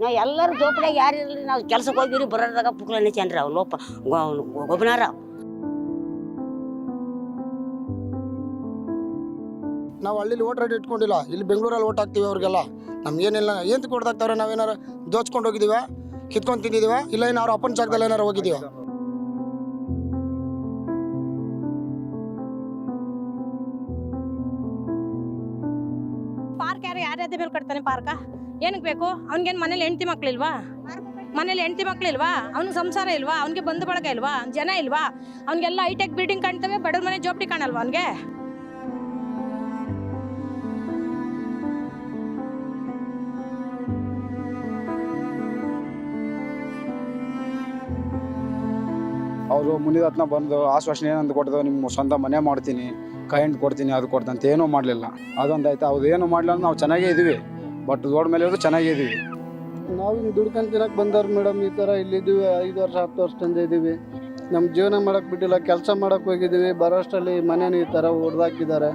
ನಾವು ಎಲ್ಲರೂ ಜೋಪಡಿಯಾಗ ಯಾರು ಇರಲಿ ನಾವು ಕೆಲ್ಸಕ್ಕೆ ಹೋಗಿರಿ ಬರೋದಾಗ ಪುಕ್ಲ ಚಂದ್ರ ಅವ್ನು ಲೋಪ. ಗೊಬ್ಬನಾರ. ನಾವು ಹಳ್ಳಿಲಿ ಓಟ್ ರೇಟ್ ಇಟ್ಕೊಂಡಿಲ್ಲ ಇಲ್ಲಿ ಬೆಂಗಳೂರಲ್ಲಿ ಓಟ್ ಹಾಕ್ತೀವಿ ಅವ್ರಿಗೆಲ್ಲ. ನಮ್ಗೇನಿಲ್ಲ ಏನು ಕೊಡ್ದಾಗ್ತಾವ್ರೆ ನಾವೇನಾರು ದೋಚ್ಕೊಂಡು ಹೋಗಿದ್ದೀವ ಕಿತ್ಕೊಂಡು ತಿಂದಿದ್ದೀವ ಇಲ್ಲ ಏನು ಅವ್ರ ಅಪ್ಪನ ಜಾಗದಲ್ಲಿ ಏನಾರು ಹೋಗಿದ್ದೀವ ಪಾರ್ಕ್ ಯಾರು ಯಾರ್ಯಾದ ಮೇಲೆ ಕಟ್ತಾನೆ ಪಾರ್ಕ? ಏನಕ್ಕೆ ಬೇಕು? ಅವ್ನಿಗೇನು ಮನೇಲಿ ಹೆಂಡತಿ ಮಕ್ಳಿಲ್ವಾ ಮನೇಲಿ ಹೆಂಡತಿ ಮಕ್ಳಿಲ್ವಾ ಅವ್ನಿಗೆ ಸಂಸಾರ ಇಲ್ವಾ? ಅವ್ನಿಗೆ ಬಂಧು ಬಳಗ ಇಲ್ವಾ? ಜನ ಇಲ್ವಾ? ಅವ್ನಿಗೆಲ್ಲ ಹೈಟೆಕ್ ಬಿಲ್ಡಿಂಗ್ ಕಾಣ್ತವೆ, ಬಡವ್ರ ಮನೆ ಜೋಪಡಿ ಕಾಣಲ್ವಾ ಅವ್ನಿಗೆ? ಅವರು ಮುನಿರತ್ನ ಬಂದು ಆಶ್ವಾಸನೆ ಏನಂತ ಕೊಟ್ಟದು ನಿಮ್ಮ ಸ್ವಂತ ಮನೆ ಮಾಡ್ತೀನಿ ಕೈಂಡ್ ಕೊಡ್ತೀನಿ, ಅದು ಕೊಡ್ತಂತ ಏನೂ ಮಾಡಲಿಲ್ಲ. ಅದೊಂದು ಆಯ್ತು ಅವ್ರು ಏನು ಮಾಡಲಿಲ್ಲ ನಾವು ಚೆನ್ನಾಗೇ ಇದೀವಿ. ಬಟ್ ರೋಡ್ ಮೇಲೆ ಇರೋದು ಚೆನ್ನಾಗಿದ್ದೀವಿ. ನಾವು ಹಿಂಗೆ ದುಡ್ಕೊಂಡು ತಿನ್ನಕ್ಕೆ ಬಂದವ್ರು ಮೇಡಮ್ ಈ ಥರ ಇಲ್ಲಿದ್ದೀವಿ ಐದು ವರ್ಷ ಹತ್ತು ವರ್ಷದಿಂದ ಇದ್ದೀವಿ. ನಮ್ಮ ಜೀವನ ಮಾಡಕ್ಕೆ ಬಿಟ್ಟಿಲ್ಲ ಕೆಲಸ ಮಾಡಕ್ಕೆ ಹೋಗಿದ್ದೀವಿ ಬರೋಷ್ಟರಲ್ಲಿ ಮನೇನು ಈ ತರ ಹೊಡೆದಾಕಿದ್ದಾರೆ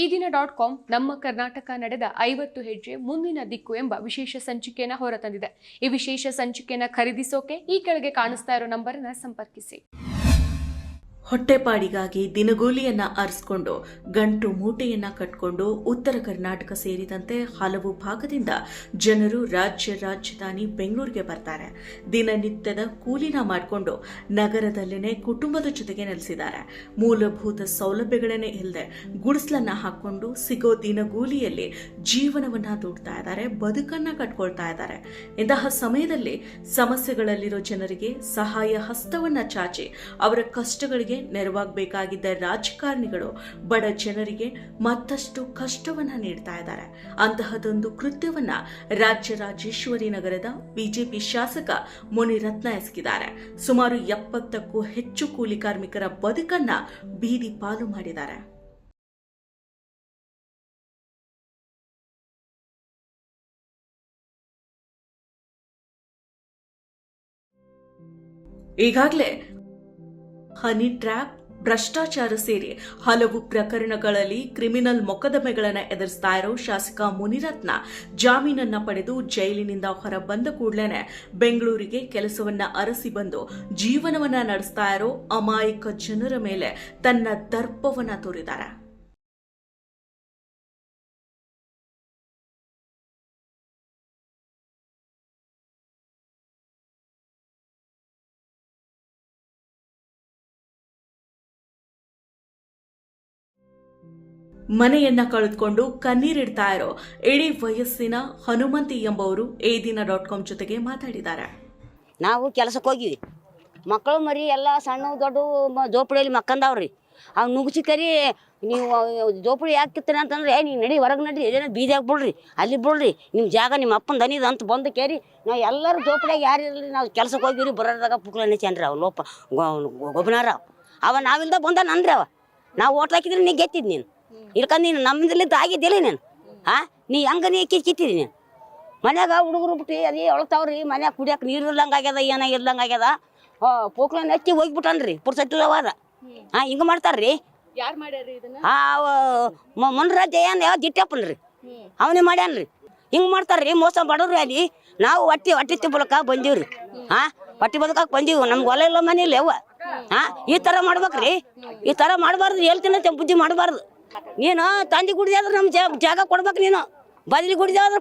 ಈ ದಿನ ಡಾಟ್ ಕಾಮ್ ನಮ್ಮ ಕರ್ನಾಟಕ ನಡೆದ ಐವತ್ತು ಹೆಜ್ಜೆ ಮುಂದಿನ ದಿಕ್ಕು ಎಂಬ ವಿಶೇಷ ಸಂಚಿಕೆಯನ್ನು ಹೊರತಂದಿದೆ. ಈ ವಿಶೇಷ ಸಂಚಿಕೆಯನ್ನು ಖರೀದಿಸೋಕೆ ಈ ಕೆಳಗೆ ಕಾಣಿಸ್ತಾ ಇರೋ ನಂಬರ್ನ ಸಂಪರ್ಕಿಸಿ. ಹೊಟ್ಟೆಪಾಡಿಗಾಗಿ ದಿನಗೂಲಿಯನ್ನ ಅರ್ಸ್ಕೊಂಡು ಗಂಟು ಮೂಟೆಯನ್ನ ಕಟ್ಕೊಂಡು ಉತ್ತರ ಕರ್ನಾಟಕ ಸೇರಿದಂತೆ ಹಲವು ಭಾಗದಿಂದ ಜನರು ರಾಜ್ಯ ರಾಜಧಾನಿ ಬೆಂಗಳೂರಿಗೆ ಬರ್ತಾರೆ. ದಿನನಿತ್ಯದ ಕೂಲಿನ ಮಾಡಿಕೊಂಡು ನಗರದಲ್ಲೇನೆ ಕುಟುಂಬದ ಜೊತೆಗೆ ನೆಲೆಸಿದ್ದಾರೆ. ಮೂಲಭೂತ ಸೌಲಭ್ಯಗಳನ್ನೇ ಇಲ್ಲದೆ ಗುಡಿಸ್ಲನ್ನ ಹಾಕೊಂಡು ಸಿಗೋ ದಿನಗೂಲಿಯಲ್ಲಿ ಜೀವನವನ್ನ ದುಡ್ತಾ ಇದ್ದಾರೆ, ಬದುಕನ್ನ ಕಟ್ಕೊಳ್ತಾ ಇದ್ದಾರೆ. ಇಂತಹ ಸಮಯದಲ್ಲಿ ಸಮಸ್ಯೆಗಳಲ್ಲಿರೋ ಜನರಿಗೆ ಸಹಾಯ ಹಸ್ತವನ್ನ ಚಾಚಿ ಅವರ ಕಷ್ಟಗಳಿಗೆ ನೆರವಾಗಬೇಕಾಗಿದ್ದ ರಾಜಕಾರಣಿಗಳು ಬಡ ಜನರಿಗೆ ಮತ್ತಷ್ಟು ಕಷ್ಟವನ್ನ ನೀಡ್ತಾ ಇದ್ದಾರೆ. ಅಂತಹದೊಂದು ಕೃತ್ಯವನ್ನ ರಾಜ್ಯ ರಾಜೇಶ್ವರಿ ನಗರದ ಬಿಜೆಪಿ ಶಾಸಕ ಮುನಿರತ್ನ ಎಸಗಿದ್ದಾರೆ. ಸುಮಾರು ಎಪ್ಪತ್ತಕ್ಕೂ ಹೆಚ್ಚು ಕೂಲಿ ಕಾರ್ಮಿಕರ ಬದುಕನ್ನ ಬೀದಿ ಪಾಲು ಮಾಡಿದ್ದಾರೆ. ಈಗಾಗಲೇ ಹನಿ ಟ್ರ್ಯಾಪ್, ಭ್ರಷ್ಟಾಚಾರ ಸೇರಿ ಹಲವು ಪ್ರಕರಣಗಳಲ್ಲಿ ಕ್ರಿಮಿನಲ್ ಮೊಕದ್ದಮೆಗಳನ್ನು ಎದುರಿಸ್ತಾ ಇರೋ ಶಾಸಕ ಮುನಿರತ್ನ ಜಾಮೀನನ್ನ ಪಡೆದು ಜೈಲಿನಿಂದ ಹೊರ ಬಂದ ಕೂಡಲೇ ಬೆಂಗಳೂರಿಗೆ ಕೆಲಸವನ್ನ ಅರಸಿ ಬಂದು ಜೀವನವನ್ನ ನಡೆಸ್ತಾ ಇರೋ ಅಮಾಯಕ ಜನರ ಮೇಲೆ ತನ್ನ ದರ್ಪವನ್ನ ತೋರಿದ್ದಾರೆ. ಮನೆಯನ್ನ ಕಳೆದುಕೊಂಡು ಕಣ್ಣೀರಿಡ್ತಾ ಇರೋ ಇಡೀ ವಯಸ್ಸಿನ ಹನುಮಂತಿ ಎಂಬವರು ದಿನ ಡಾಟ್ ಕಾಮ್ ಜೊತೆಗೆ ಮಾತಾಡಿದ್ದಾರೆ. ನಾವು ಕೆಲಸಕ್ಕೆ ಹೋಗಿವಿ. ಮಕ್ಕಳು ಮರಿ ಎಲ್ಲ ಸಣ್ಣ ದೊಡ್ಡ ಜೋಪಡಿಯಲ್ಲಿ ಮಕ್ಕಂದವ್ರಿ. ಅವ್ ನುಗ್ಸಿ ಕರಿ ನೀವು ಜೋಪಡಿ ಯಾಕೆ ಕಿತ್ತೀರ ಅಂತಂದ್ರೆ ನೀವು ನಡಿ, ಹೊರಗೆ ನಡಿ ಏನೋ ಬೀದಿಯಾಗಿ ಬಿಡ್ರಿ, ಅಲ್ಲಿ ಬಿಡ್ರಿ ನಿಮ್ಮ ಜಾಗ ನಿಮ್ಮ ಅಪ್ಪನ ದನಿದ ಅಂತ ಬಂದು ಕೇರಿ, ನಾವು ಎಲ್ಲರೂ ಜೋಪಡಿಯಾಗಿ ಯಾರು ಇರಲಿ, ನಾವು ಕೆಲಸಕ್ಕೆ ಹೋಗಿರಿ ಬರೋದಾಗ ಪುಕ್ಲ ನೆಚ್ಚನ್ರಿ ಅವ್ ಲೋಪ ಗೊಬ್ಬನಾರ ಅವ. ನಾವಿಲ್ದ ಬಂದ ನಂದ್ರಿ ಅವ. ನಾವು ಓಟ್ ಹಾಕಿದ್ರೆ ನೀ ಗೆತ್ತಿದ್ ನೀನು. ಇಲ್ಕಂದ್ ನೀನು ನಮ್ದಲ್ಲಿದ್ದ ಆಗಿದ್ದಿಲ್ಲ ನೀನು? ಹಾ? ನೀ ಹೆಂಗ ನೀ ಕಿತ್ ಕಿತ್ತಿದಿ ನೀನು? ಮನ್ಯಾಗ ಹುಡುಗರು ಬಿಟ್ಟು ಅದೇ ಅಳ್ತಾವ್ರಿ ಮನ್ಯಾಗ ಕುಡಿಯಕ್ಕೆ ನೀರು ಇಲ್ದಂಗೆ ಆಗ್ಯದ ಏನ ಇಲ್ದಂಗೆ ಆಗ್ಯದ? ಪೋಕ್ಲ ನೆಚ್ಚಿ ಹೋಗ್ಬಿಟ್ಟನ್ರಿ ಪುರ್ಸಟ್ಟಿಲ್ಲವಾದ ಹಾ ಹಿಂಗೆ ಮಾಡ್ತಾರ್ರಿ. ಆ ಮುನ್ರಾಜ್ ಏನ್ ಯಾವ ದಿಟ್ಟಪ್ಪನ್ರಿ. ಅವನೇ ಮಾಡ್ಯಾನ್ರಿ. ಹಿಂಗೆ ಮಾಡ್ತಾರ್ರಿ ಮೋಸ ಮಾಡೋರು ಅಲ್ಲಿ. ನಾವು ಹೊಟ್ಟಿ ಹೊಟ್ಟಿ ತಿಬ್ಬಲಕ್ಕ ಬಂದೀವ್ರಿ. ಹಾ ಹೊಟ್ಟಿ ಬದುಕಕ್ಕೆ ಬಂದೀವಿ. ನಮ್ಗೆ ಹೊಲ ಇಲ್ಲ ಮನೆ ಇಲ್ಲ ಹಾ ಈ ಥರ ಮಾಡ್ಬೇಕ್ರಿ. ಈ ಥರ ಮಾಡಬಾರ್ದು ಹೇಳ್ತೀನಿ ಬುದ್ಧಿ ಮಾಡಬಾರ್ದು. ನೀನು ತಂದಿ ಆದ್ರೆ ನಮ್ಮ ಜಾಗ ಕೊಡ್ಬೇಕು ನೀನು. ಬದಲಿ ಕುಡಿದಾದ್ರೆ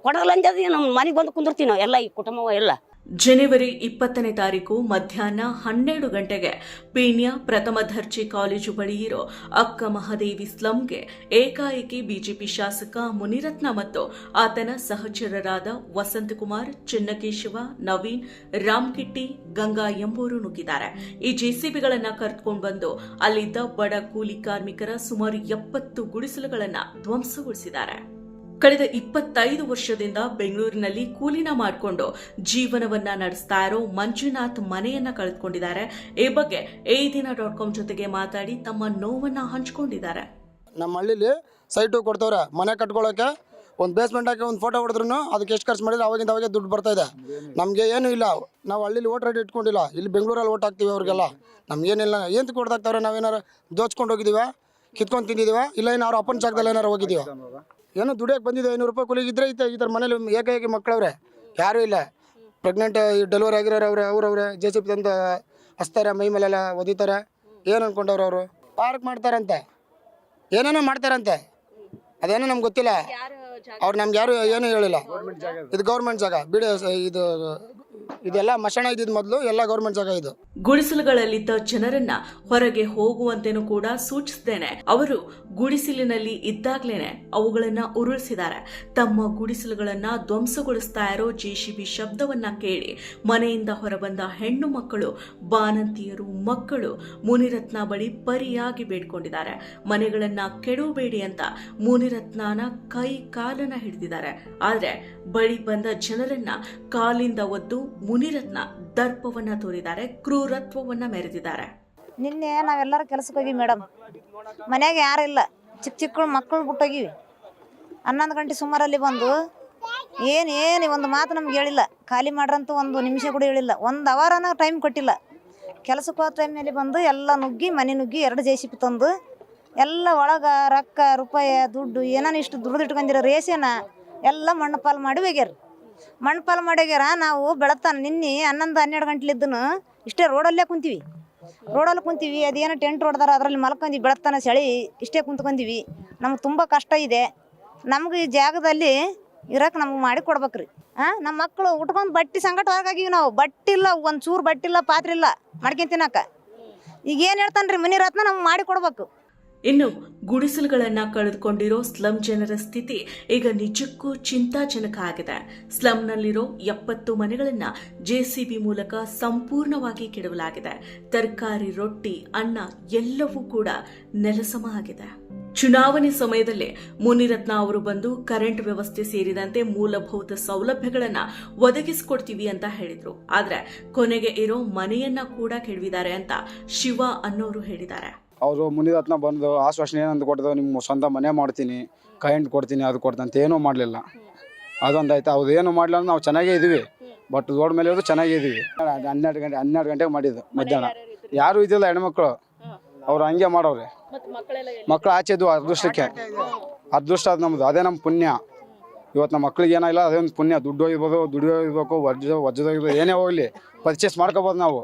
ಕೊಡಲ್ಲ ಅಂತ ನಮ್ಮ ಮನೆಗೆ ಬಂದು ಕುಂದಿರ್ತೀವಿ ಎಲ್ಲ ಈ ಕುಟುಂಬ ಎಲ್ಲ. ಜನವರಿ ಇಪ್ಪತ್ತನೇ ತಾರೀಕು ಮಧ್ಯಾಹ್ನ ಹನ್ನೆರಡು ಗಂಟೆಗೆ ಪೀಣ್ಯ ಪ್ರಥಮ ದರ್ಜೆ ಕಾಲೇಜು ಬಳಿ ಇರೋ ಅಕ್ಕ ಮಹಾದೇವಿ ಸ್ಲಂಗೆ ಏಕಾಏಕಿ ಬಿಜೆಪಿ ಶಾಸಕ ಮುನಿರತ್ನ ಮತ್ತು ಆತನ ಸಹಚರರಾದ ವಸಂತಕುಮಾರ್, ಚಿನ್ನಕೇಶವ, ನವೀನ್, ರಾಮ್ಕಿಟ್ಟಿ, ಗಂಗಾ ಎಂಬುವರು ನುಗ್ಗಿದ್ದಾರೆ. ಈ ಜೆಸಿಬಿಗಳನ್ನ ಕರೆದುಕೊಂಡು ಬಂದು ಅಲ್ಲಿದ್ದ ಬಡ ಕೂಲಿ ಕಾರ್ಮಿಕರ ಸುಮಾರು ಎಪ್ಪತ್ತು ಗುಡಿಸಲುಗಳನ್ನು ಧ್ವಂಸಗೊಳಿಸಿದ್ದಾರೆ. ಕಳೆದ ಇಪ್ಪತ್ತೈದು ವರ್ಷದಿಂದ ಬೆಂಗಳೂರಿನಲ್ಲಿ ಕೂಲಿನ ಮಾಡಿಕೊಂಡು ಜೀವನವನ್ನ ನಡೆಸ್ತಾ ಇರೋ ಮಂಜುನಾಥ್ ಮನೆಯನ್ನ ಕಳೆದುಕೊಂಡಿದ್ದಾರೆ. ಈ ಬಗ್ಗೆ ಏ ದಿನ ಡಾಟ್ ಕಾಮ್ ಜೊತೆಗೆ ಮಾತಾಡಿ ತಮ್ಮ ನೋವನ್ನ ಹಂಚಿಕೊಂಡಿದ್ದಾರೆ. ನಮ್ಮ ಹಳ್ಳಿಲಿ ಸೈಟು ಕೊಡ್ತವ್ರೆ, ಮನೆ ಕಟ್ಕೊಳ್ಳೋಕೆ ಒಂದು ಬೇಸ್ಮೆಂಟ್ ಹಾಕಿ ಒಂದು ಫೋಟೋ ಹೊಡೆದ್ರು ಅದಕ್ಕೆ ಎಷ್ಟು ಖರ್ಚು ಮಾಡಿದ್ರೆ, ಅವಾಗಿಂದ ಅವಾಗೆ ದುಡ್ಡು ಬರ್ತಾ ಇದೆ. ನಮಗೆ ಏನೂ ಇಲ್ಲ. ನಾವು ಹಳ್ಳಿಲಿ ಓಟ್ ರೇಟ್ ಇಟ್ಕೊಂಡಿಲ್ಲ. ಇಲ್ಲಿ ಬೆಂಗಳೂರಲ್ಲಿ ಓಟ್ ಹಾಕ್ತೀವಿ ಅವ್ರಿಗೆಲ್ಲ. ನಮಗೇನಿಲ್ಲ ಏನು ಕೊಡ್ದಾಕ್ತವ್ರೆ ನಾವೇನಾರು ದೋಚ್ಕೊಂಡು ಹೋಗಿದ್ದೀವ ಕಿತ್ಕೊಂಡು ತಿಂದಿದ್ದೀವ ಇಲ್ಲ ಏನು ಅವ್ರ ಅಪ್ಪನ ಜಾಗದಲ್ಲಿ ಏನಾರು ಹೋಗಿದೀವ? ಏನೋ ದುಡಿಯೋಕೆ ಬಂದಿದೆ ಐನೂರು ರೂಪಾಯಿ ಕೂಲಿಗಿದ್ರೆ ಇತ್ತು ಈ ಥರ ಮನೇಲಿ ಏಕಾಏಕಿ ಮಕ್ಕಳವ್ರೆ. ಯಾರೂ ಇಲ್ಲ. ಪ್ರೆಗ್ನೆಂಟ್ ಡೆಲಿವರಿ ಆಗಿರೋರು ಅವ್ರೆ ಅವ್ರವ್ರೆ ಜೆ ಸಿ ಪಿ ತಂದು ಹಚ್ತಾರೆ ಮೈ ಮೇಲೆಲ್ಲ ಒದಿತಾರೆ. ಏನು ಅಂದ್ಕೊಂಡವ್ರು ಅವರು? ಪಾರ್ಕ್ ಮಾಡ್ತಾರಂತೆ. ಏನೇನೋ ಮಾಡ್ತಾರಂತೆ. ಅದೇನೋ ನಮ್ಗೆ ಗೊತ್ತಿಲ್ಲ. ಅವ್ರು ನಮ್ಗೆ ಯಾರು ಏನೂ ಹೇಳಿಲ್ಲ. ಇದು ಗೌರ್ಮೆಂಟ್ ಜಾಗ. ಬಿಡಿ ಇದು ಇದೆಲ್ಲ ಮಶಾಣ ಇದ್ದಿದ್ ಮೊದಲು ಎಲ್ಲ ಗೌರ್ಮೆಂಟ್ ಜಾಗ ಇದು. ಗುಡಿಸಲುಗಳಲ್ಲಿದ್ದ ಜನರನ್ನ ಹೊರಗೆ ಹೋಗುವಂತೆನೂ ಕೂಡ ಸೂಚಿಸದೇನೆ. ಅವರು ಗುಡಿಸಿಲಿನಲ್ಲಿ ಇದ್ದಾಗ್ಲೇನೆ ಅವುಗಳನ್ನ ಉರುಳಿಸಿದ್ದಾರೆ. ತಮ್ಮ ಗುಡಿಸಲುಗಳನ್ನ ಧ್ವಂಸಗೊಳಿಸ್ತಾ ಇರೋ ಜೆಸಿಬಿ ಶಬ್ದವನ್ನ ಕೇಳಿ ಮನೆಯಿಂದ ಹೊರಬಂದ ಹೆಣ್ಣು ಮಕ್ಕಳು ಬಾನಂತಿಯರು ಮಕ್ಕಳು ಮುನಿರತ್ನ ಬಳಿ ಪರಿಯಾಗಿ ಬೇಡ್ಕೊಂಡಿದ್ದಾರೆ. ಮನೆಗಳನ್ನ ಕೆಡವಬೇಡಿ ಅಂತ ಮುನಿರತ್ನನ ಕೈ ಕಾಲನ್ನ ಹಿಡಿದಿದ್ದಾರೆ. ಆದ್ರೆ ಬಳಿ ಬಂದ ಜನರನ್ನ ಕಾಲಿಂದ ಒದ್ದು ಮುನಿರತ್ನ ದರ್ಪವನ್ನ ತೋರಿದ್ದಾರೆ, ಕ್ರೂರತ್ವವನ್ನ ಮೆರೆದಿದ್ದಾರೆ. ನಿನ್ನೆ ನಾವೆಲ್ಲರೂ ಕೆಲಸಕ್ಕೆ ಹೋಗಿ ಮೇಡಮ್. ಮನೆಯಾಗ ಯಾರು ಇಲ್ಲ. ಚಿಕ್ಕ ಚಿಕ್ಕ ಮಕ್ಕಳು ಬಿಟ್ಟೋಗಿವಿ ಹನ್ನೊಂದು ಗಂಟೆ ಸುಮಾರಲ್ಲಿ ಬಂದು ಏನು ಏನು ಒಂದು ಮಾತು ನಮ್ಗೆ ಹೇಳಿಲ್ಲ. ಖಾಲಿ ಮಾಡ್ರಂತ ಒಂದು ನಿಮಿಷ ಕೂಡ ಹೇಳಿಲ್ಲ. ಒಂದು ಅವರನ ಟೈಮ್ ಕೊಟ್ಟಿಲ್ಲ. ಕೆಲಸಕ್ಕೆ ಹೋದ ಟೈಮ್ನಲ್ಲಿ ಬಂದು ಎಲ್ಲ ನುಗ್ಗಿ, ಮನೆ ನುಗ್ಗಿ ಎರಡು ಜೆ ತಂದು ಎಲ್ಲ ಒಳಗೆ ರೊಕ್ಕ, ರೂಪಾಯಿ, ದುಡ್ಡು, ಏನಾನ ಇಷ್ಟು ದುಡ್ದು ಇಟ್ಕೊಂಡಿರೋ ರೇಷನ ಎಲ್ಲ ಮಣ್ಣು ಪಾಲು ಮಾಡಿ ಹೋಗ್ಯಾರ ಮಣ್ಣು ಪಾಲು ಮಾಡಿ ನಾವು ಬೆಳತಾನ ನಿನ್ನೆ ಹನ್ನೊಂದು ಹನ್ನೆರಡು ಗಂಟ್ಲಿದ್ದನು. ಇಷ್ಟೇ ರೋಡಲ್ಲೇ ಕುಂತೀವಿ. ರೋಡಲ್ಲಿ ಕುಂತೀವಿ, ಅದೇನೋ ಟೆಂಟ್ ಹೊಡೆದಾರ, ಅದರಲ್ಲಿ ಮಲ್ಕೊಂಡಿ ಬೆಳತನ ಚಳಿ, ಇಷ್ಟೇ ಕುಂತ್ಕೊಂತೀವಿ. ನಮ್ಗೆ ತುಂಬ ಕಷ್ಟ ಇದೆ. ನಮ್ಗೆ ಈ ಜಾಗದಲ್ಲಿ ಇರಕ್ಕೆ ನಮ್ಗೆ ಮಾಡಿ ಕೊಡ್ಬೇಕ್ರಿ. ಹಾಂ ನಮ್ಮ ಮಕ್ಕಳು ಉಟ್ಕೊಂಡು ಬಟ್ಟೆ ಸಂಕಟ ಹೊರಗಾಗಿವಿ ನಾವು. ಬಟ್ಟಿಲ್ಲ, ಒಂದು ಚೂರು ಬಟ್ಟಿಲ್ಲ, ಪಾತ್ರೆ ಇಲ್ಲ ಮಾಡ್ಕೊಂಡ್ ತಿನ್ನಕ. ಈಗ ಏನು ಹೇಳ್ತಾನೆ ರೀ ಮನೆ ರತ್ನ ನಮ್ಗೆ ಮಾಡಿ ಕೊಡ್ಬೇಕು. ಇನ್ನು ಗುಡಿಸಲುಗಳನ್ನ ಕಳೆದುಕೊಂಡಿರೋ ಸ್ಲಂ ಜನರ ಸ್ಥಿತಿ ಈಗ ನಿಜಕ್ಕೂ ಚಿಂತಾಜನಕ ಆಗಿದೆ. ಸ್ಲಂನಲ್ಲಿರೋ ಎಪ್ಪತ್ತು ಮನೆಗಳನ್ನ ಜೆಸಿಬಿ ಮೂಲಕ ಸಂಪೂರ್ಣವಾಗಿ ಕೆಡವಲಾಗಿದೆ. ತರಕಾರಿ, ರೊಟ್ಟಿ, ಅನ್ನ ಎಲ್ಲವೂ ಕೂಡ ನೆಲಸಮ ಆಗಿದೆ. ಚುನಾವಣೆ ಸಮಯದಲ್ಲಿ ಮುನಿರತ್ನ ಅವರು ಬಂದು ಕರೆಂಟ್ ವ್ಯವಸ್ಥೆ ಸೇರಿದಂತೆ ಮೂಲಭೂತ ಸೌಲಭ್ಯಗಳನ್ನ ಒದಗಿಸಿಕೊಡ್ತೀವಿ ಅಂತ ಹೇಳಿದ್ರು. ಆದ್ರೆ ಕೊನೆಗೆ ಇರೋ ಮನೆಯನ್ನ ಕೂಡ ಕೆಡವಿದ್ದಾರೆ ಅಂತ ಶಿವ ಅನ್ನೋರು ಹೇಳಿದ್ದಾರೆ. ಅವರು ಮುನಿರತ್ನ ಬಂದು ಆಶ್ವಾಸನೆ ಏನಂತ ಕೊಟ್ಟದು ನಿಮ್ಮ ಸ್ವಂತ ಮನೆ ಮಾಡ್ತೀನಿ ಕೈಂಡ್ ಕೊಡ್ತೀನಿ ಅದು ಕೊಡ್ತೀನಿ ಅಂತ ಏನೂ ಮಾಡಲಿಲ್ಲ. ಅದೊಂದು ಆಯ್ತು ಅವ್ರು ಏನು ಮಾಡಲಿಲ್ಲ ಅಂದ್ರೆ ನಾವು ಚೆನ್ನಾಗೇ ಇದೀವಿ. ಬಟ್ ರೋಡ್ ಮೇಲೆ ಇರೋದು ಚೆನ್ನಾಗೇ ಇದೀವಿ. ಹನ್ನೆರಡು ಗಂಟೆ ಹನ್ನೆರಡು ಗಂಟೆಗೆ ಮಾಡಿದ್ದು ಮಧ್ಯಾಹ್ನ. ಯಾರು ಇದಿಲ್ಲ ಹೆಣ್ಮಕ್ಳು. ಅವ್ರು ಹಂಗೆ ಮಾಡೋರೆ ಮಕ್ಕಳು ಆಚೆದು ಅದೃಷ್ಟಕ್ಕೆ. ಅದೃಷ್ಟ ಅದು ನಮ್ಮದು ಅದೇ ನಮ್ಮ ಪುಣ್ಯ. ಇವತ್ತು ನಮ್ಮ ಮಕ್ಳಿಗೆ ಏನಾಗಿಲ್ಲ ಅದೇ ಒಂದು ಪುಣ್ಯ. ದುಡ್ಡು ಹೋಗಿರ್ಬೋದು ದುಡ್ಡು ಹೋಗಿರ್ಬೇಕು ವಜ್ಜ ವಜ್ಜದೋಗಿರ್ಬೋದು ಏನೇ ಹೋಗಲಿ. ಪರ್ಚೇಸ್ ಮಾಡ್ಕೋಬೋದು ನಾವು.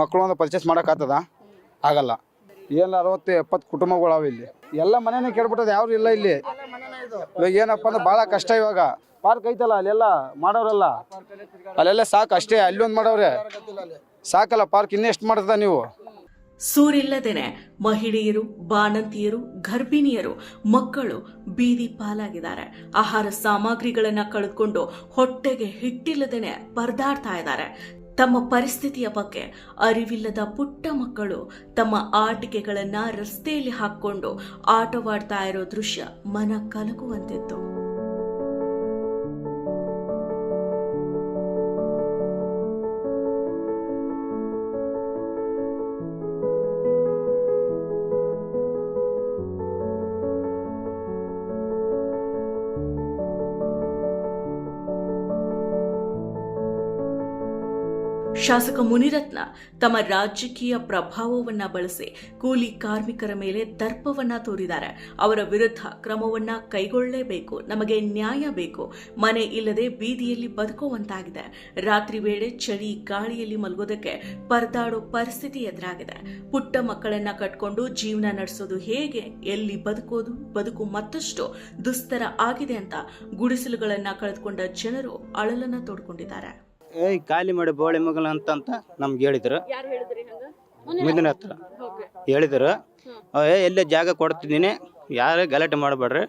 ಮಕ್ಕಳು ಒಂದು ಪರ್ಚೇಸ್ ಮಾಡೋಕ್ಕಾಗ್ತದ ಆಗಲ್ಲ. ಏನು ಅರವತ್ತು, ಎಪ್ಪತ್ತು ಕುಟುಂಬಗಳಾವ ಇಲ್ಲಿ. ಎಲ್ಲ ಮನೆನೇ ಕೇಳ್ಬಿಟ್ಟದ ಯಾರು ಇಲ್ಲ ಇಲ್ಲಿ. ಇವಾಗ ಏನಪ್ಪ ಅಂದ್ರೆ ಭಾಳ ಕಷ್ಟ ಇವಾಗ. ಪಾರ್ಕ್ ಐತಲ್ಲ ಅಲ್ಲೆಲ್ಲ ಮಾಡೋರಲ್ಲ? ಅಲ್ಲೆಲ್ಲ ಸಾಕು ಅಷ್ಟೇ ಅಲ್ಲಿ ಮಾಡೋರೆ. ಸಾಕಲ್ಲ ಪಾರ್ಕ್, ಇನ್ನೆಷ್ಟು ಮಾಡ್ತದ ನೀವು? ಸೂರಿಲ್ಲದೇನೆ ಮಹಿಳೆಯರು, ಬಾಣಂತಿಯರು, ಗರ್ಭಿಣಿಯರು, ಮಕ್ಕಳು ಬೀದಿ ಪಾಲಾಗಿದ್ದಾರೆ. ಆಹಾರ ಸಾಮಗ್ರಿಗಳನ್ನ ಕಳೆದುಕೊಂಡು ಹೊಟ್ಟೆಗೆ ಹಿಟ್ಟಿಲ್ಲದೇನೆ ಪರದಾಡ್ತಾ ಇದ್ದಾರೆ. ತಮ್ಮ ಪರಿಸ್ಥಿತಿಯ ಬಗ್ಗೆ ಅರಿವಿಲ್ಲದ ಪುಟ್ಟ ಮಕ್ಕಳು ತಮ್ಮ ಆಟಿಕೆಗಳನ್ನ ರಸ್ತೆಯಲ್ಲಿ ಹಾಕ್ಕೊಂಡು ಆಟವಾಡ್ತಾ ಇರೋ ದೃಶ್ಯ ಮನ ಕಲಗುವಂತಿತ್ತು ಶಾಸಕ ಮುನಿರತ್ನ ತಮ್ಮ ರಾಜಕೀಯ ಪ್ರಭಾವವನ್ನ ಬಳಸಿ ಕೂಲಿ ಕಾರ್ಮಿಕರ ಮೇಲೆ ದರ್ಪವನ್ನ ತೋರಿದ್ದಾರೆ. ಅವರ ವಿರುದ್ಧ ಕ್ರಮವನ್ನ ಕೈಗೊಳ್ಳಲೇಬೇಕು ನಮಗೆ ನ್ಯಾಯ ಬೇಕು, ಮನೆ ಇಲ್ಲದೆ ಬೀದಿಯಲ್ಲಿ ಬದುಕುವಂತಾಗಿದೆ. ರಾತ್ರಿ ವೇಳೆ ಚಳಿ ಗಾಳಿಯಲ್ಲಿ ಮಲಗೋದಕ್ಕೆ ಪರದಾಡೋ ಪರಿಸ್ಥಿತಿ ಎದುರಾಗಿದೆ. ಪುಟ್ಟ ಮಕ್ಕಳನ್ನ ಕಟ್ಕೊಂಡು ಜೀವನ ನಡೆಸೋದು ಹೇಗೆ, ಎಲ್ಲಿ ಬದುಕೋದು, ಬದುಕು ಮತ್ತಷ್ಟು ದುಸ್ತರ ಆಗಿದೆ ಅಂತ ಗುಡಿಸಲುಗಳನ್ನ ಕಳೆದುಕೊಂಡ ಜನರು ಅಳಲನ್ನ ತೋಡ್ಕೊಂಡಿದ್ದಾರೆ. ಏಯ್ ಖಾಲಿ ಮಾಡಿ ಬೋಳಿ ಮಗಲ ಅಂತಂತ ನಮ್ಗೆ ಹೇಳಿದ್ರು. ಮುಂದಿನ ಹತ್ರ. ಹೇಳಿದ್ರು. ಏ ಎಲ್ಲೇ ಜಾಗ ಕೊಡ್ತಿದ್ದೀನಿ ಯಾರೇ ಗಲಾಟೆ ಮಾಡಬೇಡ್ರಿ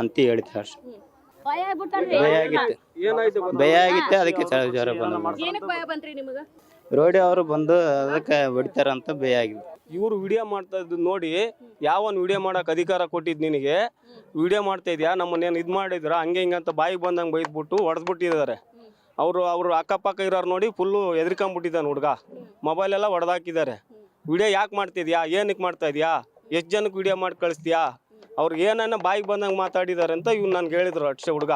ಅಂತ ಹೇಳಿದ್ರು ಅಷ್ಟೇ. ಭಯ ಆಗಿತ್ತು. ಭಯ ಆಗಿತ್ತು ಅದಕ್ಕೆ ಜ್ವರ ಜ್ವರ ಬಂದು. ರೋಡಿ ಅವರು ಬಂದು ಅದಕ್ಕೆ ಹೊಡಿತಾರಂತ ಭಯ ಆಗಿದೆ ಇವರು ವಿಡಿಯೋ ಮಾಡ್ತಾ ಇದ್ದು ನೋಡಿ ಯಾವನ್ ವಿಡಿಯೋ ಮಾಡಕ್ ಅಧಿಕಾರ ಕೊಟ್ಟಿದ್ ನಿನಗೆ? ವಿಡಿಯೋ ಮಾಡ್ತಾ ಇದೆಯಾ? ನಮ್ಮನ್ನೇನು ಇದು ಮಾಡಿದ್ರ? ಹಂಗೆ ಹಿಂಗೆ ಅಂತ ಬಾಯಿಗೆ ಬಂದಂಗೆ ಬೈದ್ಬಿಟ್ಟು ಹೊಡೆದ್ಬಿಟ್ಟಿದ್ದಾರೆ ಅವರು ಅವರು ಅಕ್ಕಪಕ್ಕ ಇರೋರು ನೋಡಿ ಫುಲ್ಲು ಎದ್ರಿಕೊಂಬಿಟ್ಟಿದ್ದಾನೆ ಹುಡುಗ. ಮೊಬೈಲ್ ಎಲ್ಲ ಹೊಡೆದಾಕಿದ್ದಾರೆ ವಿಡಿಯೋ ಯಾಕೆ ಮಾಡ್ತಿದ್ಯಾ? ಏನಕ್ಕೆ ಮಾಡ್ತಾ ಇದೆಯಾ? ಎಷ್ಟು ಜನಕ್ಕೆ ವಿಡಿಯೋ ಮಾಡಿ ಕಳಿಸ್ತೀಯಾ? ಅವ್ರಿಗೆ ಏನನ್ನ ಬಾಯಿಗೆ ಬಂದಂಗೆ ಮಾತಾಡಿದ್ದಾರೆ ಅಂತ ಇವ್ನು ನಾನು ಹೇಳಿದ್ರು ಅಷ್ಟೇ ಹುಡುಗ.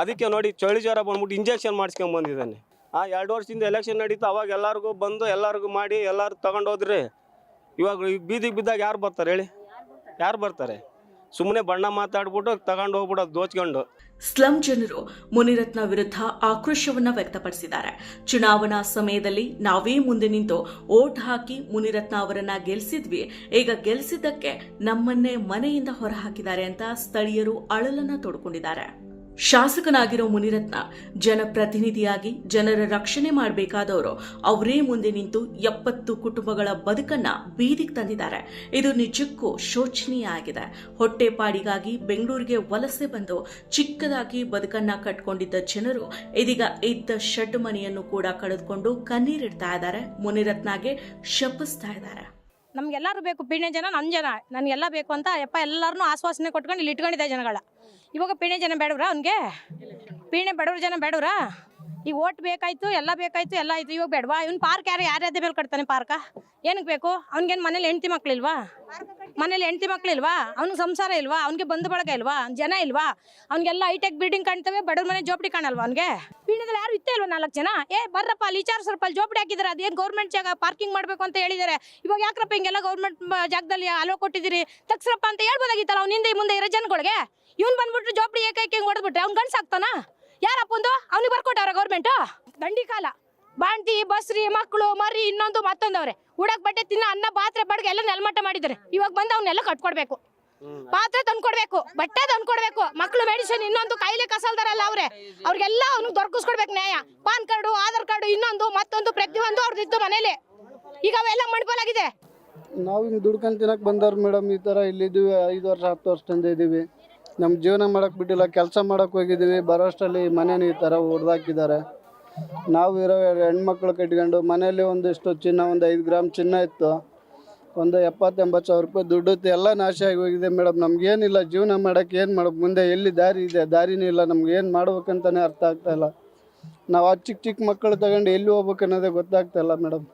ಅದಕ್ಕೆ ನೋಡಿ ಚಳಿ ಜ್ವರ ಬಂದ್ಬಿಟ್ಟು ಇಂಜೆಕ್ಷನ್ ಮಾಡಿಸ್ಕೊಂಡು ಬಂದಿದ್ದಾನೆ. ಆ ಎರಡು ವರ್ಷದಿಂದ ಎಲೆಕ್ಷನ್ ನಡೀತು, ಅವಾಗ ಎಲ್ಲರಿಗೂ ಬಂದು ಎಲ್ಲರಿಗೂ ಮಾಡಿ ಎಲ್ಲರೂ ತಗೊಂಡೋದ್ರಿ ಇವಾಗ ಬೀದಿಗೆ ಬಿದ್ದಾಗ ಯಾರು ಬರ್ತಾರೆ ಹೇಳಿ? ಯಾರು ಬರ್ತಾರೆ? ಸುಮ್ಮನೆ ಬಣ್ಣ ಮಾತಾಡ್ಬಿಟ್ಟು ತಗೊಂಡು ಹೋಗ್ಬಿಡೋದು ದೋಚ್ಕೊಂಡು. ಸ್ಲಂ ಜನರು ಮುನಿರತ್ನ ವಿರುದ್ಧ ಆಕ್ರೋಶವನ್ನ ವ್ಯಕ್ತಪಡಿಸಿದ್ದಾರೆ. ಚುನಾವಣಾ ಸಮಯದಲ್ಲಿ ನಾವೇ ಮುಂದೆ ನಿಂತು ಓಟ್ ಹಾಕಿ ಮುನಿರತ್ನ ಅವರನ್ನ ಗೆಲ್ಸಿದ್ವಿ. ಈಗ ಗೆಲ್ಸಿದ್ದಕ್ಕೆ ನಮ್ಮನ್ನೇ ಮನೆಯಿಂದ ಹೊರಹಾಕಿದ್ದಾರೆ ಅಂತ ಸ್ಥಳೀಯರು ಅಳಲನ್ನ ತೋಡ್ಕೊಂಡಿದ್ದಾರೆ. ಶಾಸಕನಾಗಿರೋ ಮುನಿರತ್ನ ಜನಪ್ರತಿನಿಧಿಯಾಗಿ ಜನರ ರಕ್ಷಣೆ ಮಾಡಬೇಕಾದವರು ಅವರೇ ಮುಂದೆ ನಿಂತು ಎಪ್ಪತ್ತು ಕುಟುಂಬಗಳ ಬದುಕನ್ನ ಬೀದಿಗೆ ತಂದಿದ್ದಾರೆ. ಇದು ನಿಜಕ್ಕೂ ಶೋಚನೀಯ ಆಗಿದೆ ಹೊಟ್ಟೆಪಾಡಿಗಾಗಿ ಬೆಂಗಳೂರಿಗೆ ವಲಸೆ ಬಂದು ಚಿಕ್ಕದಾಗಿ ಬದುಕನ್ನ ಕಟ್ಕೊಂಡಿದ್ದ ಜನರು ಇದೀಗ ಇದ್ದ ಷಡ್ ಮನೆಯನ್ನು ಕೂಡ ಕಳೆದುಕೊಂಡು ಕಣ್ಣೀರಿಡ್ತಾ ಇದ್ದಾರೆ. ಮುನಿರತ್ನಗೆ ಶಪಿಸ್ತಾ ಇದ್ದಾರೆ. ನಮ್ಗೆಲ್ಲರೂ ಬೇಕು, ಪೀಣ್ಯ ಜನ ನನ್ನ ಜನ, ನನಗೆಲ್ಲ ಬೇಕು ಅಂತ ಯಪ್ಪ ಎಲ್ಲರನ್ನೂ ಆಶ್ವಾಸನೆ ಕೊಟ್ಕೊಂಡು ಇಲ್ಲಿ ಇಟ್ಕೊಂಡಿದ್ದೆ ಜನಗಳ. ಇವಾಗ ಪೀಣೆ ಜನ ಬೇಡವ್ರಾ ಅವ್ನಿಗೆ? ಪೀಣೆ ಬಡವ್ರ ಜನ ಬೇಡವ್ರಾ? ಈಗ ಓಟ್ ಬೇಕಾಯ್ತು, ಎಲ್ಲ ಬೇಕಾಯ್ತು, ಎಲ್ಲ ಆಯ್ತು, ಇವಾಗ ಬೇಡವಾ? ಇವ್ನು ಪಾರ್ಕ್ ಯಾರು ಯಾರ್ಯಾದ ಮೇಲೆ ಕಟ್ತಾನೆ ಪಾರ್ಕ? ಏನಕ್ಕೆ ಬೇಕು? ಅವ್ನಿಗೇನು ಮನೇಲಿ ಹೆಂಡ್ತಿ ಮಕ್ಕಳಿಲ್ವಾ ಮನೇಲಿ ಹೆಂಡ್ತಿ ಮಕ್ಳಿಲ್ವಾ ಅವ್ನಿಗೆ ಸಂಸಾರ ಇಲ್ವಾ? ಅವ್ನಿಗೆ ಬಂಧು ಬಳಗ ಇಲ್ವಾ? ಜನ ಇಲ್ವಾ? ಅವ್ನಿಗೆಲ್ಲ ಹೈಟೆಕ್ ಬಿಲ್ಡಿಂಗ್ ಕಾಣ್ತವೆ, ಬಡವ್ರ ಮನೆ ಜೋಪಡಿ ಕಾಣಲ್ವಾ ಅವ್ನಿಗೆ? ಪೀಣದಲ್ಲಿ ಯಾರು ಇತ್ತೇ ಇಲ್ವಾ ನಾಲ್ಕು ಜನ? ಏ, ಬರ್ರಪ್ಪ, ಅಲ್ಲಿ ವಿಚಾರಿಸ್ರಪ್ಪ, ಅಲ್ಲಿ ಜೋಪಡಿ ಹಾಕಿದ್ದಾರೆ ಅದೇನು ಗೌರ್ಮೆಂಟ್ ಜಾಗ ಪಾರ್ಕಿಂಗ್ ಮಾಡಬೇಕು ಅಂತ ಹೇಳಿದ್ದಾರೆ ಇವಾಗ ಯಾಕ್ರಪ್ಪ ಹಿಂಗೆಲ್ಲ ಗೌರ್ಮೆಂಟ್ ಜಾಗದಲ್ಲಿ ಅಲೋ ಕೊಟ್ಟಿದ್ದೀರಿ? ತಗ್ಸ್ರಪ್ಪ ಅಂತ ಹೇಳ್ಬೋದಾಗಿತ್ತಲ್ಲ, ಅವ್ನ ಹಿಂದೆ ಮುಂದೆ ಇರೋ ಜನಗಳಿಗೆ? ಇವ್ನು ಬಂದ್ಬಿಟ್ಟು ಜೋಪಡಿ ಏಕೈಕೆ ಹಿಂಗೆ ಹೊಡೆದ್ಬಿಟ್ರೆ ಅವ್ನು ಯಾರಪ್ಪ ಯಾರಪ್ಪಂದು? ಅವ್ನಿಗೆ ಬರ್ಕೊಟ್ಟವ್ರ ಗೌರ್ಮೆಂಟು ದಂಡಿ ಕಾಲ. ಬಾಣ್ತಿ ಬಸ್ರಿ ಮಕ್ಕಳು ಮರಿ ಇನ್ನೊಂದು ಮತ್ತೊಂದವ್ರೆ. ಉಡಕ್ ಬಟ್ಟೆ ತಿನ್ನ ಅನ್ನ ಪಾತ್ರೆ ಬಡ್ಗೆ ಎಲ್ಲ ನೆಲಮಟ್ಟ ಮಾಡಿದ್ದಾರೆ. ಇವಾಗ ಬಂದು ಅವನ್ನೆಲ್ಲ ಕಟ್ಕೊಡ್ಬೇಕು. ಪಾತ್ರೆ ತಂದ್ಕೊಡ್ಬೇಕು ಬಟ್ಟೆ ತಂದ್ಕೊಡ್ಬೇಕು ಮಕ್ಳು ಮೆಡಿಸಿನ್ ಇನ್ನೊಂದು ಕಾಯಿಲೆ ಕಸಲ್ದಾರಲ್ಲ ಅವ್ರೆ. ಅವ್ರಿಗೆಲ್ಲ ಅವ್ನಿಗೆ ದೊರಕಿಸ್ಕೊಡ್ಬೇಕು ನ್ಯಾಯ. ಪಾನ್ ಕಾರ್ಡು ಆಧಾರ್ ಕಾರ್ಡು ಇನ್ನೊಂದು ಮತ್ತೊಂದು ಪ್ರತಿಯೊಂದು ಅವ್ರದ್ದು ಮನೇಲಿ. ಈಗ ಅವೆಲ್ಲ ಮಣ್ಪಾಲಾಗಿದೆ ನಾವು ಹಿಂಗೆ ದುಡ್ಕೊಂಡು ತಿನ್ನಕ್ಕೆ ಬಂದವ್ರು ಮೇಡಮ್ ಈ ಥರ ಇಲ್ಲಿದ್ದೀವಿ ಐದು ವರ್ಷ ಹತ್ತು ವರ್ಷದಿಂದ ಇದ್ದೀವಿ. ನಮ್ಮ ಜೀವನ ಮಾಡೋಕೆ ಬಿಟ್ಟಿಲ್ಲ, ಕೆಲಸ ಮಾಡೋಕೆ ಹೋಗಿದ್ದೀವಿ ಬರೋಷ್ಟರಲ್ಲಿ ಮನೇನ ಈ ಥರ ಹೊಡೆದಾಕಿದ್ದಾರೆ ನಾವು ಇರೋ ಹೆಣ್ಮಕ್ಳು ಕಟ್ಕೊಂಡು ಮನೇಲಿ ಒಂದಿಷ್ಟು ಚಿನ್ನ, ಒಂದು ಐದು ಗ್ರಾಮ್ ಚಿನ್ನ ಇತ್ತು. ಒಂದು ಎಪ್ಪತ್ತೆಂಬತ್ತು ಸಾವಿರ ರೂಪಾಯಿ ದುಡ್ಡು ಎಲ್ಲ ನಾಶ ಆಗಿ ಹೋಗಿದೆ ಮೇಡಮ್. ನಮಗೇನಿಲ್ಲ ಜೀವನ ಮಾಡೋಕ್ಕೆ ಏನು ಮಾಡೋದು ಮುಂದೆ ಎಲ್ಲಿ ದಾರಿ ಇದೆ, ದಾರಿನೇ ಇಲ್ಲ, ನಮ್ಗೆ ಏನು ಮಾಡ್ಬೇಕಂತಲೇ ಅರ್ಥ ಆಗ್ತಾಯಿಲ್ಲ ನಾವು ಆ ಚಿಕ್ಕ ಚಿಕ್ಕ ಮಕ್ಕಳು ತಗೊಂಡು ಎಲ್ಲಿ ಹೋಗ್ಬೇಕು ಅನ್ನೋದೇ ಗೊತ್ತಾಗ್ತಾ ಇಲ್ಲ ಮೇಡಮ್.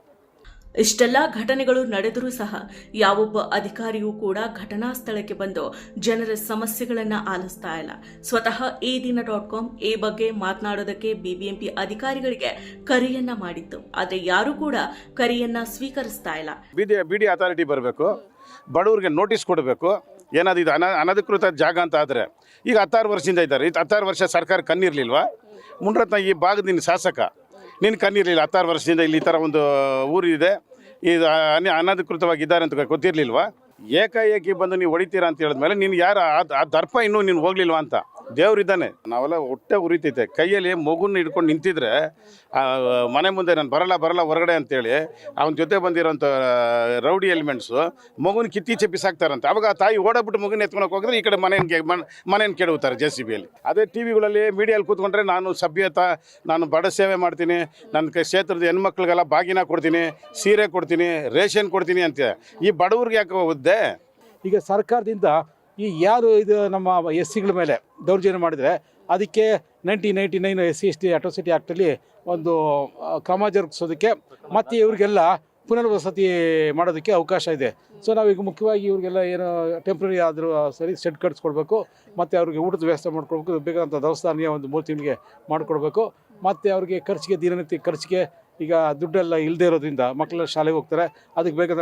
ಇಷ್ಟೆಲ್ಲ ಘಟನೆಗಳು ನಡೆದರೂ ಸಹ ಯಾವೊಬ್ಬ ಅಧಿಕಾರಿಯೂ ಕೂಡ ಘಟನಾ ಸ್ಥಳಕ್ಕೆ ಬಂದು ಜನರ ಸಮಸ್ಯೆಗಳನ್ನು ಆಲಿಸ್ತಾ ಇಲ್ಲ. ಸ್ವತಃ ಈ ದಿನ ಡಾಟ್ ಕಾಮ್ ಈ ಬಗ್ಗೆ ಮಾತನಾಡೋದಕ್ಕೆ ಬಿಬಿಎಂಪಿ ಅಧಿಕಾರಿಗಳಿಗೆ ಕರೆಯನ್ನ ಮಾಡಿತ್ತು. ಆದರೆ ಯಾರೂ ಕೂಡ ಕರೆಯನ್ನ ಸ್ವೀಕರಿಸ್ತಾ ಇಲ್ಲ. ಬಿಡಿ ಬಿಡಿ ಅಥಾರಿಟಿ ಬರಬೇಕು. ಬಡವ್ರಿಗೆ ನೋಟಿಸ್ ಕೊಡಬೇಕು. ಏನಾದ್ರು ಇದು ಅನ ಅನಧಿಕೃತ ಜಾಗ ಅಂತ ಆದರೆ ಈಗ ಹತ್ತಾರು ವರ್ಷದಿಂದ ಇದ್ದಾರೆ. ಇದು ಹತ್ತಾರು ವರ್ಷ ಸರ್ಕಾರ ಕಣ್ಣಿರ್ಲಿಲ್ವಾ? ಮುನ್ರತ್ನ ಈ ಭಾಗದಿಂದ ಶಾಸಕ ನಿನ್ನ ಕಣ್ಣಿರಲಿಲ್ಲ ಹತ್ತಾರು ವರ್ಷದಿಂದ ಇಲ್ಲಿ ಈ ಥರ ಒಂದು ಊರಿದೆ. ಇದು ಅನ ಅನಧಿಕೃತವಾಗಿದ್ದಾರೆ ಅಂತ ಗೊತ್ತಿರಲಿಲ್ವಾ? ಏಕಾಏಕಿ ಬಂದು ನೀವು ಹೊಡಿತೀರಾ ಅಂತ ಹೇಳಿದ್ಮೇಲೆ ನೀನು ಯಾರು ಆ ದರ್ಪ ಇನ್ನೂ ನೀನು ಹೋಗ್ಲಿಲ್ವಾ ಅಂತ? ದೇವ್ರಿದ್ದಾನೆ. ನಾವೆಲ್ಲ ಹೊಟ್ಟೆ ಉರಿತೈತೆ. ಕೈಯಲ್ಲಿ ಮಗುನ ಹಿಡ್ಕೊಂಡು ನಿಂತಿದ್ರೆ ಮನೆ ಮುಂದೆ ನಾನು ಬರಲ್ಲ ಬರಲ್ಲ ಹೊರಗಡೆ ಅಂತೇಳಿ ಅವನ ಜೊತೆ ಬಂದಿರೋಂಥ ರೌಡಿ ಎಲಿಮೆಂಟ್ಸು ಮಗುನ ಕಿತ್ತೀಚೆ ಬಿಸಾಕ್ತಾರಂತೆ ಅವಾಗ ಆ ತಾಯಿ ಓಡಾಬಿಟ್ಟು ಮಗುನ ಎತ್ಕೊಳಕ್ಕೆ ಹೋಗಿದ್ರೆ ಈ ಕಡೆ ಮನೆಗೆ ಮನೆಯನ್ನು ಕೆಡವುತ್ತಾರೆ ಜೆ ಸಿ ಬಿಯಲ್ಲಿ. ಅದೇ ಟಿ ವಿಗಳಲ್ಲಿ ಮೀಡಿಯಲ್ಲಿ ಕೂತ್ಕೊಂಡ್ರೆ ನಾನು ಸಭ್ಯತ, ನಾನು ಬಡ ಸೇವೆ ಮಾಡ್ತೀನಿ ನನ್ನ ಕ್ಷೇತ್ರದ ಹೆಣ್ಮಕ್ಳಿಗೆಲ್ಲ ಬಾಗಿನ ಕೊಡ್ತೀನಿ, ಸೀರೆ ಕೊಡ್ತೀನಿ, ರೇಷನ್ ಕೊಡ್ತೀನಿ ಅಂತ. ಈ ಬಡವ್ರಿಗೆ ಯಾಕೆ ಹೋಗುತ್ತೆ ಈಗ ಸರ್ಕಾರದಿಂದ ಈ ಯಾರು ಇದು ನಮ್ಮ ಎಸ್ ಸಿಗಳ ಮೇಲೆ ದೌರ್ಜನ್ಯ ಮಾಡಿದರೆ ಅದಕ್ಕೆ nineteen ninety nine S C S T atrocity ಆ್ಯಕ್ಟಲ್ಲಿ ಒಂದು ಕ್ರಮ ಜರುಗಿಸೋದಕ್ಕೆ ಮತ್ತು ಇವರಿಗೆಲ್ಲ ಪುನರ್ವಸತಿ ಮಾಡೋದಕ್ಕೆ ಅವಕಾಶ ಇದೆ. ಸೊ ನಾವೀಗ ಮುಖ್ಯವಾಗಿ ಇವ್ರಿಗೆಲ್ಲ ಏನು ಟೆಂಪ್ರರಿ ಆದರೂ ಸರಿ ಸೆಡ್ ಕಟ್ಸ್ಕೊಡ್ಬೇಕು, ಮತ್ತು ಅವ್ರಿಗೆ ಊಟದ ವ್ಯವಸ್ಥೆ ಮಾಡ್ಕೊಡ್ಬೇಕು ಬೇಕಾದಂಥ ದೇವಸ್ಥಾನಿಗೆ ಒಂದು ಮೂರು ತಿಂಗಳಿಗೆ ಮಾಡಿಕೊಡ್ಬೇಕು, ಮತ್ತು ಅವ್ರಿಗೆ ಖರ್ಚಿಗೆ, ದಿನನಿತ್ಯ ಖರ್ಚಿಗೆ ಈಗ ದುಡ್ಡೆಲ್ಲ ಇಲ್ಲದೆ ಇರೋದ್ರಿಂದ ಮಕ್ಕಳೆಲ್ಲ ಶಾಲೆಗೆ ಹೋಗ್ತಾರೆ. ಅದಕ್ಕೆ ಬೇಕಾದ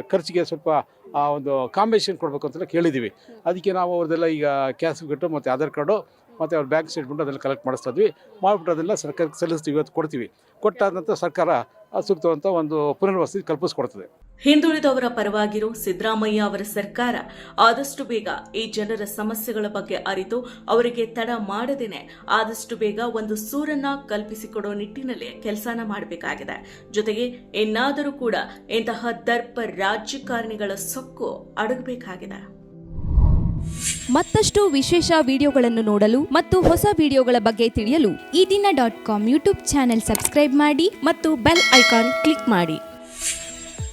ಖರ್ಚಿಗೆ ಸ್ವಲ್ಪ, ಆ, ಒಂದು ಕಾಂಬಿನೇಷನ್ ಕೊಡಬೇಕು ಅಂತೆಲ್ಲ ಕೇಳಿದ್ದೀವಿ. ಅದಕ್ಕೆ ನಾವು ಅವ್ರದ್ದೆಲ್ಲ ಈಗ ಕ್ಯಾಶ್ ಬಿಟ್ಟು ಮತ್ತು ಆಧಾರ್ ಕಾರ್ಡು ಮತ್ತು ಅವ್ರ ಬ್ಯಾಂಕ್ ಸ್ಟೇಟ್ಮೆಂಟ್ ಅದೆಲ್ಲ ಕಲೆಕ್ಟ್ ಮಾಡಿಸ್ತಾ ಇದ್ವಿ. ಮಾಡಿಬಿಟ್ಟು ಅದೆಲ್ಲ ಸರ್ಕಾರಕ್ಕೆ ಸಲ್ಲಿಸ್ತೀವಿ, ಇವತ್ತು ಕೊಡ್ತೀವಿ. ಕೊಟ್ಟಾದ ನಂತರ ಸರ್ಕಾರ ಸೂಕ್ತವಂಥ ಒಂದು ಪುನರ್ವಸತಿ ಕಲ್ಪಿಸ್ಕೊಡ್ತದೆ. ಹಿಂದುಳಿದವರ ಪರವಾಗಿರೋ ಸಿದ್ದರಾಮಯ್ಯ ಅವರ ಸರ್ಕಾರ ಆದಷ್ಟು ಬೇಗ ಈ ಜನರ ಸಮಸ್ಯೆಗಳ ಬಗ್ಗೆ ಅರಿತು ಅವರಿಗೆ ತಡ ಮಾಡದೇನೆ. ಆದಷ್ಟು ಬೇಗ ಒಂದು ಸೂರನ್ನ ಕಲ್ಪಿಸಿಕೊಡೋ ನಿಟ್ಟಿನಲ್ಲಿ ಕೆಲಸನ ಮಾಡಬೇಕಾಗಿದೆ. ಜೊತೆಗೆ ಇನ್ನಾದರೂ ಕೂಡ ಇಂತಹ ದರ್ಪ ರಾಜಕಾರಣಿಗಳ ಸೊಕ್ಕು ಅಡಗಬೇಕಾಗಿದೆ. ಮತ್ತಷ್ಟು ವಿಶೇಷ ವಿಡಿಯೋಗಳನ್ನು ನೋಡಲು ಮತ್ತು ಹೊಸ ವಿಡಿಯೋಗಳ ಬಗ್ಗೆ ತಿಳಿಯಲು Ee Dina dot com YouTube channel subscribe ಮಾಡಿ ಮತ್ತು ಬೆಲ್ ಐಕಾನ್ ಕ್ಲಿಕ್ ಮಾಡಿ.